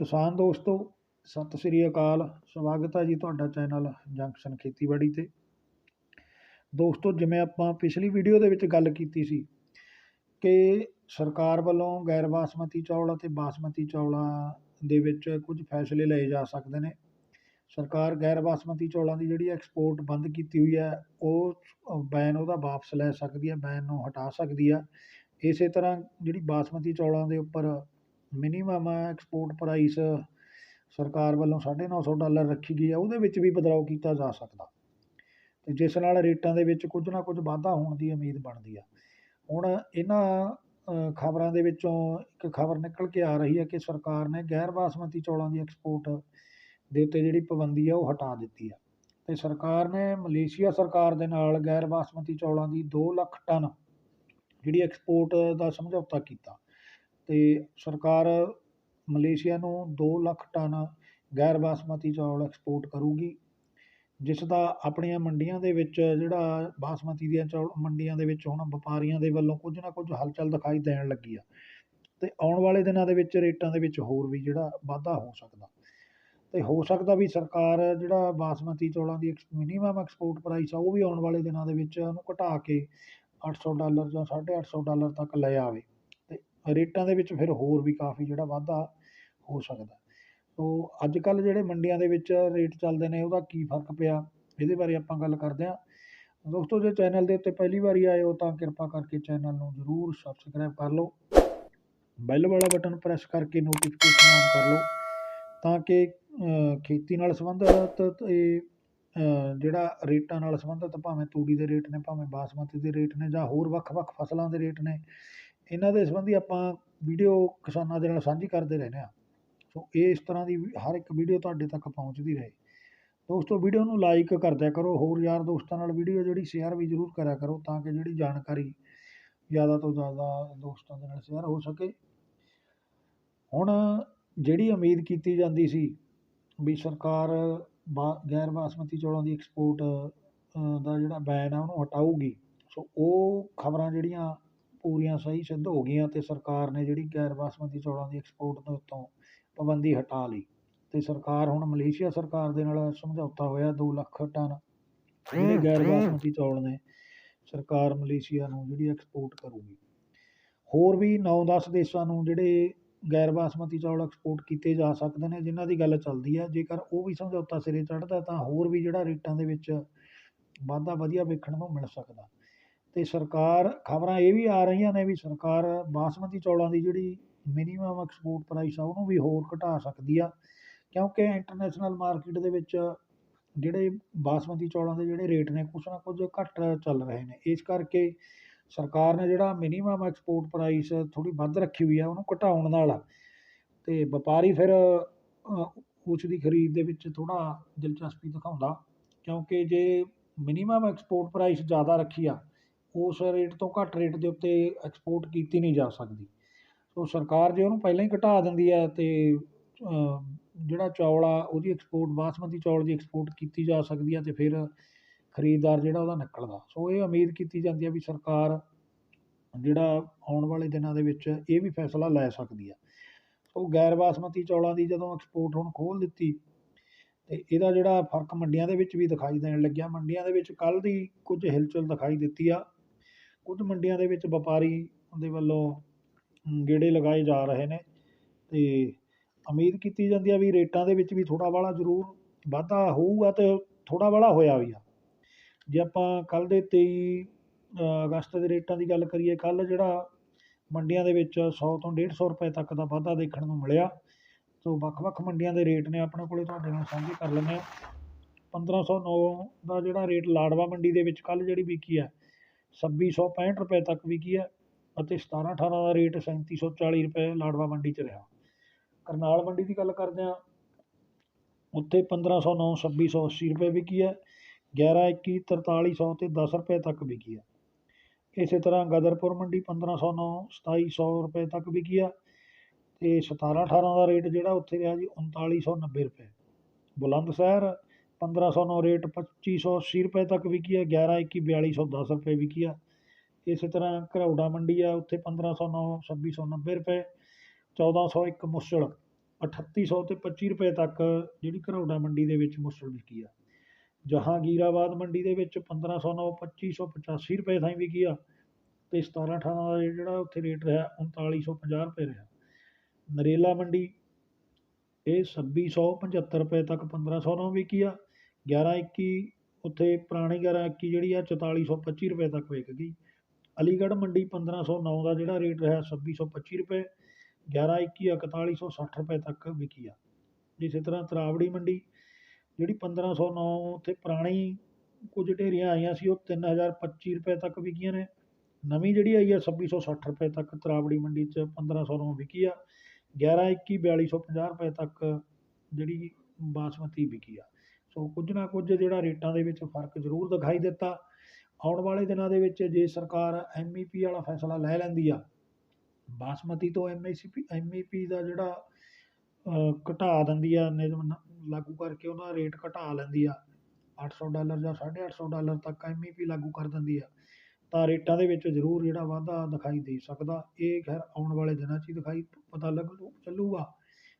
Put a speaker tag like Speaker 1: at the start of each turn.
Speaker 1: ਕਿਸਾਨ ਦੋਸਤੋ, ਸਤਿ ਸ੍ਰੀ ਅਕਾਲ। ਸਵਾਗਤ ਹੈ ਜੀ ਤੁਹਾਡਾ ਚੈਨਲ ਜੰਕਸ਼ਨ ਖੇਤੀਬਾੜੀ 'ਤੇ। ਦੋਸਤੋ, ਜਿਵੇਂ ਆਪਾਂ ਪਿਛਲੀ ਵੀਡੀਓ ਦੇ ਵਿੱਚ ਗੱਲ ਕੀਤੀ ਸੀ ਕਿ ਸਰਕਾਰ ਵੱਲੋਂ ਗੈਰ ਬਾਸਮਤੀ ਚੌਲ ਅਤੇ ਬਾਸਮਤੀ ਚੌਲਾਂ ਦੇ ਵਿੱਚ ਕੁਝ ਫੈਸਲੇ ਲਏ ਜਾ ਸਕਦੇ ਨੇ। ਸਰਕਾਰ ਗੈਰ ਬਾਸਮਤੀ ਚੌਲਾਂ ਦੀ ਜਿਹੜੀ ਐਕਸਪੋਰਟ ਬੰਦ ਕੀਤੀ ਹੋਈ ਹੈ, ਉਹ ਬੈਨ ਉਹਦਾ ਵਾਪਸ ਲੈ ਸਕਦੀ ਹੈ, ਬੈਨ ਨੂੰ ਹਟਾ ਸਕਦੀ ਆ ਇਸੇ ਤਰ੍ਹਾਂ ਜਿਹੜੀ ਬਾਸਮਤੀ ਚੌਲਾਂ ਦੇ ਉੱਪਰ ਮਿਨੀਮਮ ਐਕਸਪੋਰਟ ਪ੍ਰਾਈਸ ਸਰਕਾਰ ਵੱਲੋਂ ਸਾਢੇ ਨੌ ਸੌ ਡਾਲਰ ਰੱਖੀ ਗਈ ਹੈ ਉਹਦੇ ਵਿੱਚ ਵੀ ਬਦਲਾਅ ਕੀਤਾ ਜਾ ਸਕਦਾ। ਅਤੇ ਜਿਸ ਨਾਲ ਰੇਟਾਂ ਦੇ ਵਿੱਚ ਕੁਝ ਨਾ ਕੁਝ ਵਾਧਾ ਹੋਣ ਦੀ ਉਮੀਦ ਬਣਦੀ ਆ। ਹੁਣ ਇਹਨਾਂ ਖਬਰਾਂ ਦੇ ਵਿੱਚੋਂ ਇੱਕ ਖਬਰ ਨਿਕਲ ਕੇ ਆ ਰਹੀ ਹੈ ਕਿ ਸਰਕਾਰ ਨੇ ਗੈਰ ਬਾਸਮਤੀ ਚੌਲਾਂ ਦੀ ਐਕਸਪੋਰਟ ਦੇ ਉੱਤੇ ਜਿਹੜੀ ਪਾਬੰਦੀ ਆ, ਉਹ ਹਟਾ ਦਿੱਤੀ ਆ। ਅਤੇ ਸਰਕਾਰ ਨੇ ਮਲੇਸ਼ੀਆ ਸਰਕਾਰ ਦੇ ਨਾਲ ਗੈਰ ਬਾਸਮਤੀ ਚੌਲਾਂ ਦੀ ਦੋ ਲੱਖ ਟਨ ਜਿਹੜੀ ਐਕਸਪੋਰਟ ਦਾ ਸਮਝੌਤਾ ਕੀਤਾ ਅਤੇ ਸਰਕਾਰ ਮਲੇਸ਼ੀਆ ਨੂੰ ਦੋ ਲੱਖ ਟਨ ਗੈਰ ਬਾਸਮਤੀ ਚੌਲ ਐਕਸਪੋਰਟ ਕਰੇਗੀ, ਜਿਸ ਦਾ ਆਪਣੀਆਂ ਮੰਡੀਆਂ ਦੇ ਵਿੱਚ ਜਿਹੜਾ ਬਾਸਮਤੀ ਦੀਆਂ ਚੌਲ, ਮੰਡੀਆਂ ਦੇ ਵਿੱਚ ਹੁਣ ਵਪਾਰੀਆਂ ਦੇ ਵੱਲੋਂ ਕੁਝ ਨਾ ਕੁਝ ਹਲਚਲ ਦਿਖਾਈ ਦੇਣ ਲੱਗੀ ਆ ਅਤੇ ਆਉਣ ਵਾਲੇ ਦਿਨਾਂ ਦੇ ਵਿੱਚ ਰੇਟਾਂ ਦੇ ਵਿੱਚ ਹੋਰ ਵੀ ਜਿਹੜਾ ਵਾਧਾ ਹੋ ਸਕਦਾ। ਅਤੇ ਹੋ ਸਕਦਾ ਵੀ ਸਰਕਾਰ ਜਿਹੜਾ ਬਾਸਮਤੀ ਚੌਲਾਂ ਦੀ ਮਿਨੀਮਮ ਐਕਸਪੋਰਟ ਪ੍ਰਾਈਸ ਆ ਉਹ ਵੀ ਆਉਣ ਵਾਲੇ ਦਿਨਾਂ ਦੇ ਵਿੱਚ ਉਹਨੂੰ ਘਟਾ ਕੇ ਅੱਠ ਸੌ ਡਾਲਰ ਜਾਂ ਸਾਢੇ ਅੱਠ ਸੌ ਡਾਲਰ ਤੱਕ ਲੈ ਆਵੇ। ਰੇਟਾਂ ਦੇ ਵਿੱਚ ਫਿਰ ਹੋਰ ਵੀ ਕਾਫੀ ਜਿਹੜਾ ਵਾਧਾ ਹੋ ਸਕਦਾ। ਸੋ ਅੱਜ ਕੱਲ੍ਹ ਜਿਹੜੇ ਮੰਡੀਆਂ ਦੇ ਵਿੱਚ ਰੇਟ ਚੱਲਦੇ ਨੇ, ਉਹਦਾ ਕੀ ਫ਼ਰਕ ਪਿਆ? ਇਹਦੇ ਬਾਰੇ ਆਪਾਂ ਗੱਲ ਕਰਦੇ ਹਾਂ। ਦੋਸਤੋ, ਜੇ ਚੈਨਲ ਦੇ ਉੱਤੇ ਪਹਿਲੀ ਵਾਰੀ ਆਏ ਹੋ, ਤਾਂ ਕਿਰਪਾ ਕਰਕੇ ਚੈਨਲ ਨੂੰ ਜ਼ਰੂਰ ਸਬਸਕ੍ਰਾਈਬ ਕਰ ਲਓ। ਬੈਲ ਵਾਲਾ ਬਟਨ ਪ੍ਰੈਸ ਕਰਕੇ ਨੋਟੀਫਿਕੇਸ਼ਨ ਆਨ ਕਰ ਲਓ, ਤਾਂ ਕਿ ਖੇਤੀ ਨਾਲ ਸੰਬੰਧਿਤ ਇਹ ਜਿਹੜਾ ਰੇਟਾਂ ਨਾਲ ਸੰਬੰਧਿਤ, ਭਾਵੇਂ ਤੂੜੀ ਦੇ ਰੇਟ ਨੇ, ਭਾਵੇਂ ਬਾਸਮਤੀ ਦੇ ਰੇਟ ਨੇ, ਜਾਂ ਹੋਰ ਵੱਖ-ਵੱਖ ਫਸਲਾਂ ਦੇ ਰੇਟ ਨੇ ਇਹਨਾਂ ਦੇ ਸੰਬੰਧੀ ਆਪਾਂ ਵੀਡੀਓ ਕਿਸਾਨਾਂ ਦੇ ਨਾਲ ਸਾਂਝੀ ਕਰਦੇ ਰਹਿੰਦੇ ਹਾਂ। ਸੋ ਇਹ ਇਸ ਤਰ੍ਹਾਂ ਦੀ ਹਰ ਇੱਕ ਵੀਡੀਓ ਤੁਹਾਡੇ ਤੱਕ ਪਹੁੰਚਦੀ ਰਹੇ। ਦੋਸਤੋ, ਵੀਡੀਓ ਨੂੰ ਲਾਈਕ ਕਰਦਿਆ ਕਰੋ। ਹੋਰ ਯਾਰ ਦੋਸਤਾਂ ਨਾਲ ਵੀਡੀਓ ਜਿਹੜੀ ਸ਼ੇਅਰ ਵੀ ਜ਼ਰੂਰ ਕਰਿਆ ਕਰੋ ਤਾਂ ਕਿ ਜਿਹੜੀ ਜਾਣਕਾਰੀ ਜ਼ਿਆਦਾ ਤੋਂ ਜ਼ਿਆਦਾ ਦੋਸਤਾਂ ਦੇ ਨਾਲ ਸ਼ੇਅਰ ਹੋ ਸਕੇ। ਹੁਣ ਜਿਹੜੀ ਉਮੀਦ ਕੀਤੀ ਜਾਂਦੀ ਸੀ ਵੀ ਸਰਕਾਰ ਬਾ ਗੈਰ ਬਾਸਮਤੀ ਚੌਲਾਂ ਦੀ ਐਕਸਪੋਰਟ ਦਾ ਜਿਹੜਾ ਬੈਨ ਆ ਉਹਨੂੰ ਹਟਾਊਗੀ, ਸੋ ਉਹ ਖਬਰਾਂ ਜਿਹੜੀਆਂ ਪੂਰੀਆਂ ਸਹੀ ਸਿੱਧ ਹੋ ਗਈਆਂ ਅਤੇ ਸਰਕਾਰ ਨੇ ਜਿਹੜੀ ਗੈਰ ਬਾਸਮਤੀ ਚੌਲਾਂ ਦੀ ਐਕਸਪੋਰਟ ਦੇ ਉੱਤੋਂ ਪਾਬੰਦੀ ਹਟਾ ਲਈ ਅਤੇ ਸਰਕਾਰ ਹੁਣ ਮਲੇਸ਼ੀਆ ਸਰਕਾਰ ਦੇ ਨਾਲ ਸਮਝੌਤਾ ਹੋਇਆ ਦੋ ਲੱਖ ਟਨ ਜਿਹੜੇ ਗੈਰ ਬਾਸਮਤੀ ਚੌਲ ਨੇ ਸਰਕਾਰ ਮਲੇਸ਼ੀਆ ਨੂੰ ਜਿਹੜੀ ਐਕਸਪੋਰਟ ਕਰੂਗੀ। ਹੋਰ ਵੀ ਨੌ ਦਸ ਦੇਸ਼ਾਂ ਨੂੰ ਜਿਹੜੇ ਗੈਰ ਬਾਸਮਤੀ ਚੌਲ ਐਕਸਪੋਰਟ ਕੀਤੇ ਜਾ ਸਕਦੇ ਨੇ ਜਿਨ੍ਹਾਂ ਦੀ ਗੱਲ ਚੱਲਦੀ ਹੈ ਜੇਕਰ ਉਹ ਵੀ ਸਮਝੌਤਾ ਸਿਰੇ ਚੜ੍ਹਦਾ ਤਾਂ ਹੋਰ ਵੀ ਜਿਹੜਾ ਰੇਟਾਂ ਦੇ ਵਿੱਚ ਵਾਧਾ ਵਧੀਆ ਵੇਖਣ ਨੂੰ ਮਿਲ ਸਕਦਾ। ਅਤੇ ਸਰਕਾਰ, ਖਬਰਾਂ ਇਹ ਵੀ ਆ ਰਹੀਆਂ ਨੇ ਵੀ ਸਰਕਾਰ ਬਾਸਮਤੀ ਚੌਲਾਂ ਦੀ ਜਿਹੜੀ ਮਿਨੀਮਮ ਐਕਸਪੋਰਟ ਪ੍ਰਾਈਸ ਆ, ਉਹਨੂੰ ਵੀ ਹੋਰ ਘਟਾ ਸਕਦੀ ਆ। ਕਿਉਂਕਿ ਇੰਟਰਨੈਸ਼ਨਲ ਮਾਰਕੀਟ ਦੇ ਵਿੱਚ ਜਿਹੜੇ ਬਾਸਮਤੀ ਚੌਲਾਂ ਦੇ ਜਿਹੜੇ ਰੇਟ ਨੇ, ਕੁਛ ਨਾ ਕੁਝ ਘੱਟ ਚੱਲ ਰਹੇ ਨੇ। ਇਸ ਕਰਕੇ ਸਰਕਾਰ ਨੇ ਜਿਹੜਾ ਮਿਨੀਮਮ ਐਕਸਪੋਰਟ ਪ੍ਰਾਈਸ ਥੋੜ੍ਹੀ ਵੱਧ ਰੱਖੀ ਹੋਈ ਆ, ਉਹਨੂੰ ਘਟਾਉਣ ਨਾਲ। ਅਤੇ ਵਪਾਰੀ ਫਿਰ ਉਸ ਦੀ ਖਰੀਦ ਦੇ ਵਿੱਚ ਥੋੜ੍ਹਾ ਦਿਲਚਸਪੀ ਦਿਖਾਉਂਦਾ। ਕਿਉਂਕਿ ਜੇ ਮਿਨੀਮਮ ਐਕਸਪੋਰਟ ਪ੍ਰਾਈਸ ਜ਼ਿਆਦਾ ਰੱਖੀ ਆ ਉਸ ਰੇਟ ਤੋਂ ਘੱਟ ਰੇਟ ਦੇ ਉੱਤੇ ਐਕਸਪੋਰਟ ਕੀਤੀ ਨਹੀਂ ਜਾ ਸਕਦੀ। ਸੋ ਸਰਕਾਰ ਜੇ ਉਹਨੂੰ ਪਹਿਲਾਂ ਹੀ ਘਟਾ ਦਿੰਦੀ ਹੈ ਅਤੇ ਜਿਹੜਾ ਚੌਲ ਆ, ਉਹਦੀ ਐਕਸਪੋਰਟ ਬਾਸਮਤੀ ਚੌਲ ਦੀ ਐਕਸਪੋਰਟ ਕੀਤੀ ਜਾ ਸਕਦੀ ਹੈ ਅਤੇ ਫਿਰ ਖਰੀਦਦਾਰ ਜਿਹੜਾ ਉਹਦਾ ਨਿਕਲਦਾ। ਸੋ ਇਹ ਉਮੀਦ ਕੀਤੀ ਜਾਂਦੀ ਹੈ ਵੀ ਸਰਕਾਰ ਜਿਹੜਾ ਆਉਣ ਵਾਲੇ ਦਿਨਾਂ ਦੇ ਵਿੱਚ ਇਹ ਵੀ ਫੈਸਲਾ ਲੈ ਸਕਦੀ ਆ ਸੋ ਗੈਰ ਬਾਸਮਤੀ ਚੌਲਾਂ ਦੀ ਜਦੋਂ ਐਕਸਪੋਰਟ ਹੁਣ ਖੋਲ੍ਹ ਦਿੱਤੀ ਅਤੇ ਇਹਦਾ ਜਿਹੜਾ ਫ਼ਰਕ ਮੰਡੀਆਂ ਦੇ ਵਿੱਚ ਵੀ ਦਿਖਾਈ ਦੇਣ ਲੱਗਿਆ। ਮੰਡੀਆਂ ਦੇ ਵਿੱਚ ਕੱਲ੍ਹ ਦੀ ਕੁਝ ਹਿਲਚੁਲ ਦਿਖਾਈ ਦਿੱਤੀ ਆ। ਕੁਝ ਮੰਡੀਆਂ ਦੇ ਵਿੱਚ ਵਪਾਰੀ ਦੇ ਵੱਲੋਂ ਗੇੜੇ ਲਗਾਏ ਜਾ ਰਹੇ ਨੇ ਅਤੇ ਉਮੀਦ ਕੀਤੀ ਜਾਂਦੀ ਆ ਵੀ ਰੇਟਾਂ ਦੇ ਵਿੱਚ ਵੀ ਥੋੜ੍ਹਾ ਬਾਹਲਾ ਜ਼ਰੂਰ ਵਾਧਾ ਹੋਊਗਾ ਅਤੇ ਥੋੜ੍ਹਾ ਬਾਹਲਾ ਹੋਇਆ ਵੀ ਆ। ਜੇ ਆਪਾਂ ਕੱਲ੍ਹ ਦੇ ਤੇਈ ਅਗਸਤ ਦੇ ਰੇਟਾਂ ਦੀ ਗੱਲ ਕਰੀਏ, ਕੱਲ੍ਹ ਜਿਹੜਾ ਮੰਡੀਆਂ ਦੇ ਵਿੱਚ ਸੌ ਤੋਂ ਡੇਢ ਸੌ ਰੁਪਏ ਤੱਕ ਦਾ ਵਾਧਾ ਦੇਖਣ ਨੂੰ ਮਿਲਿਆ ਸੋ ਵੱਖ-ਵੱਖ ਮੰਡੀਆਂ ਦੇ ਰੇਟ ਨੇ ਆਪਣੇ ਕੋਲੇ ਤੁਹਾਡੇ ਨਾਲ ਸਾਂਝੇ ਕਰ ਲੈਂਦੇ ਹਾਂ। ਪੰਦਰਾਂ ਸੌ ਨੌ ਦਾ ਜਿਹੜਾ ਰੇਟ ਲਾਡਵਾ ਮੰਡੀ ਦੇ ਵਿੱਚ ਕੱਲ੍ਹ ਜਿਹੜੀ ਵਿਕੀ ਹੈ ਛੱਬੀ ਸੌ ਪੈਂਹਠ ਰੁਪਏ ਤੱਕ ਵਿਕੀ ਹੈ ਅਤੇ ਸਤਾਰਾਂ ਅਠਾਰਾਂ ਦਾ ਰੇਟ ਸੈਂਤੀ ਸੌ ਚਾਲੀ ਰੁਪਏ ਲਾਡਵਾ ਮੰਡੀ 'ਚ ਰਿਹਾ। ਕਰਨਾਲ ਮੰਡੀ ਦੀ ਗੱਲ ਕਰਦੇ ਹਾਂ, ਉੱਥੇ ਪੰਦਰ੍ਹਾਂ ਸੌ ਨੌ, ਛੱਬੀ ਸੌ ਅੱਸੀ ਰੁਪਏ ਵਿਕੀ ਹੈ ਗਿਆਰਾਂ, ਇੱਕੀ, ਤਰਤਾਲੀ ਸੌ ਅਤੇ ਦਸ ਰੁਪਏ ਤੱਕ ਵਿਕੀ ਹੈ ਇਸੇ ਤਰ੍ਹਾਂ ਗਦਰਪੁਰ ਮੰਡੀ ਪੰਦਰਾਂ ਸੌ ਨੌ, ਸਤਾਈ ਸੌ ਰੁਪਏ ਤੱਕ ਵਿਕੀ ਆ ਅਤੇ ਸਤਾਰਾਂ ਅਠਾਰਾਂ ਦਾ ਰੇਟ ਜਿਹੜਾ ਉੱਥੇ ਰਿਹਾ ਜੀ ਉਨਤਾਲੀ ਸੌ ਨੱਬੇ ਰੁਪਏ। ਬੁਲੰਦ ਸ਼ਹਿਰ ਪੰਦਰਾਂ ਸੌ ਨੌ ਰੇਟ ਪੱਚੀ ਸੌ ਅੱਸੀ ਰੁਪਏ ਤੱਕ ਵਿਕੀ ਆ, ਗਿਆਰਾਂ, ਇੱਕੀ, ਬਿਆਲੀ ਸੌ, ਦਸ ਰੁਪਏ ਵਿਕੀ ਆ। ਇਸੇ ਤਰ੍ਹਾਂ ਘਰੌੜਾ ਮੰਡੀ ਆ, ਉੱਥੇ ਪੰਦਰਾਂ ਸੌ ਨੌ, ਛੱਬੀ ਸੌ ਨੱਬੇ ਰੁਪਏ, ਚੌਦਾਂ ਸੌ ਇੱਕ ਮੁਸਲ 3800 ਤੇ 25 ਰੁਪਏ ਤੱਕ ਜਿਹੜੀ ਘਰੌੜਾ ਮੰਡੀ ਦੇ ਵਿੱਚ ਮੁਸਲ ਵਿਕੀ ਆ। ਜਹਾਂਗੀਰਾਬਾਦ ਮੰਡੀ ਦੇ ਵਿੱਚ 1509 2585 ਰੁਪਏ ਥਾਈ ਵਿਕੀ ਆ ਅਤੇ ਸਤਾਰਾਂ ਅਠਾਰਾਂ ਦਾ ਜਿਹੜਾ ਉੱਥੇ ਰੇਟ ਰਿਹਾ 3950 ਰੁਪਏ ਰਿਹਾ। ਨਰੇਲਾ ਮੰਡੀ, ਇਹ 2675 ਰੁਪਏ ਤੱਕ 1509 ਵਿਕੀ ਆ। 1121 ਉੱਥੇ ਪੁਰਾਣੀ 1121 ਜਿਹੜੀ ਆ 4425 ਰੁਪਏ ਤੱਕ ਵਿਕ ਗਈ। ਅਲੀਗੜ੍ਹ ਮੰਡੀ 1509 ਦਾ ਜਿਹੜਾ ਰੇਟ ਰਿਹਾ 2625 ਰੁਪਏ 1121 4160 ਰੁਪਏ ਤੱਕ ਵਿਕੀ ਆ। ਇਸੇ ਤਰ੍ਹਾਂ ਤਰਾਵੜੀ ਮੰਡੀ, ਜਿਹੜੀ 1509 ਉੱਥੇ ਪੁਰਾਣੀ ਕੁਝ ਢੇਰੀਆਂ ਆਈਆਂ ਸੀ, ਉਹ 3025 ਰੁਪਏ ਤੱਕ ਵਿਕੀਆਂ ਨੇ। ਨਵੀਂ ਜਿਹੜੀ ਆਈ ਆ 2660 ਰੁਪਏ ਤੱਕ ਤਰਾਵੜੀ ਮੰਡੀ 'ਚ 1509 ਵਿਕੀ ਆ। 1121 4250 ਰੁਪਏ ਤੱਕ ਜਿਹੜੀ ਬਾਸਮਤੀ ਵਿਕੀ ਆ। ਸੋ ਕੁਝ ਨਾ ਕੁਝ ਜਿਹੜਾ ਰੇਟਾਂ ਦੇ ਵਿੱਚ ਫ਼ਰਕ ਜ਼ਰੂਰ ਦਿਖਾਈ ਦਿੱਤਾ। ਆਉਣ ਵਾਲੇ ਦਿਨਾਂ ਦੇ ਵਿੱਚ ਜੇ ਸਰਕਾਰ ਐਮ ਈ ਪੀ ਵਾਲਾ ਫੈਸਲਾ ਲੈ ਲੈਂਦੀ ਆ, ਬਾਸਮਤੀ ਤੋਂ M C P M E ਪੀ ਦਾ ਜਿਹੜਾ ਘਟਾ ਦਿੰਦੀ ਆ, ਨਿਯਮ ਲਾਗੂ ਕਰਕੇ ਉਹਦਾ ਰੇਟ ਘਟਾ ਲੈਂਦੀ ਆ। 800 ਡਾਲਰ ਜਾਂ 850 ਡਾਲਰ ਤੱਕ ਐਮ ਈ ਪੀ ਲਾਗੂ ਕਰ ਦਿੰਦੀ ਆ। ਤਾਂ ਰੇਟਾਂ ਦੇ ਵਿੱਚ ਜ਼ਰੂਰ ਜਿਹੜਾ ਵਾਧਾ ਦਿਖਾਈ ਦੇ ਸਕਦਾ। ਇਹ ਖੈਰ ਆਉਣ ਵਾਲੇ ਦਿਨਾਂ 'ਚ ਹੀ ਦਿਖਾਈ, ਪਤਾ ਲੱਗੂ, ਚੱਲੂਗਾ।